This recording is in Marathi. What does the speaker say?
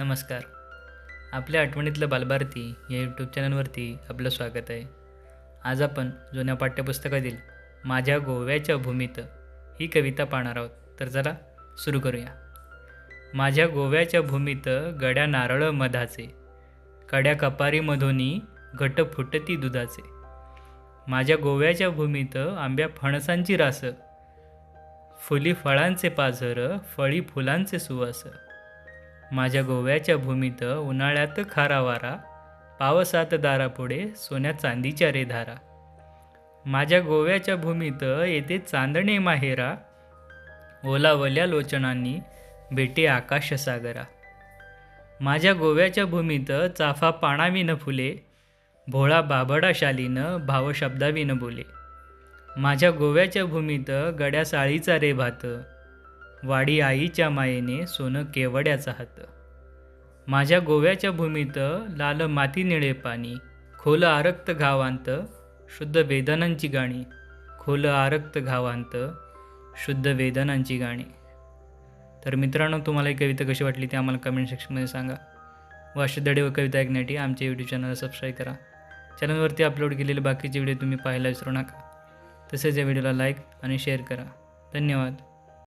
नमस्कार. आपल्या आठवणीतलं बालभारती या यूट्यूब चॅनलवरती आपलं स्वागत आहे. आज आपण जुन्या पाठ्यपुस्तकातील माझ्या गोव्याच्या भूमीत ही कविता पाहणार आहोत. तर चला सुरू करूया. माझ्या गोव्याच्या भूमीत गड्या नारळ मधाचे कड्या कपारीमधोनी घट फुटती दुधाचे. माझ्या गोव्याच्या भूमीत आंब्या फणसांची रास फुली फळांचे पाझर फळी फुलांचे सुवास. माझ्या गोव्याच्या भूमीत उन्हाळ्यात खारा वारा पावसात दारापुढे सोन्या चांदीच्या रे धारा. माझ्या गोव्याच्या भूमीत येथे चांदणे माहेरा ओलावल्या लोचनांनी भेटे आकाश सागरा. माझ्या गोव्याच्या भूमीत चाफा पाणावीन फुले भोळा बाबडा शालीनं भावशब्दावीन बोले. माझ्या गोव्याच्या भूमीत गड्या साळीचा रे भात वाडी आईच्या मायेने सोनं केवड्याचा हात. माझ्या गोव्याच्या भूमीत लाल माती निळे पाणी खोल आरक्त घावांत शुद्ध वेदनांची गाणी खोल आरक्त घावांत शुद्ध वेदनांची गाणी. तर मित्रांनो तुम्हाला ही कविता कशी वाटली ते आम्हाला कमेंट सेक्शनमध्ये सांगा. व अशा व कविता ऐकण्यासाठी आमच्या यूट्यूब चॅनलला सबस्क्राईब करा. चॅनलवरती अपलोड केलेले बाकीचे व्हिडिओ तुम्ही पाहायला विसरू नका. तसेच या व्हिडिओला लाईक आणि शेअर करा. धन्यवाद.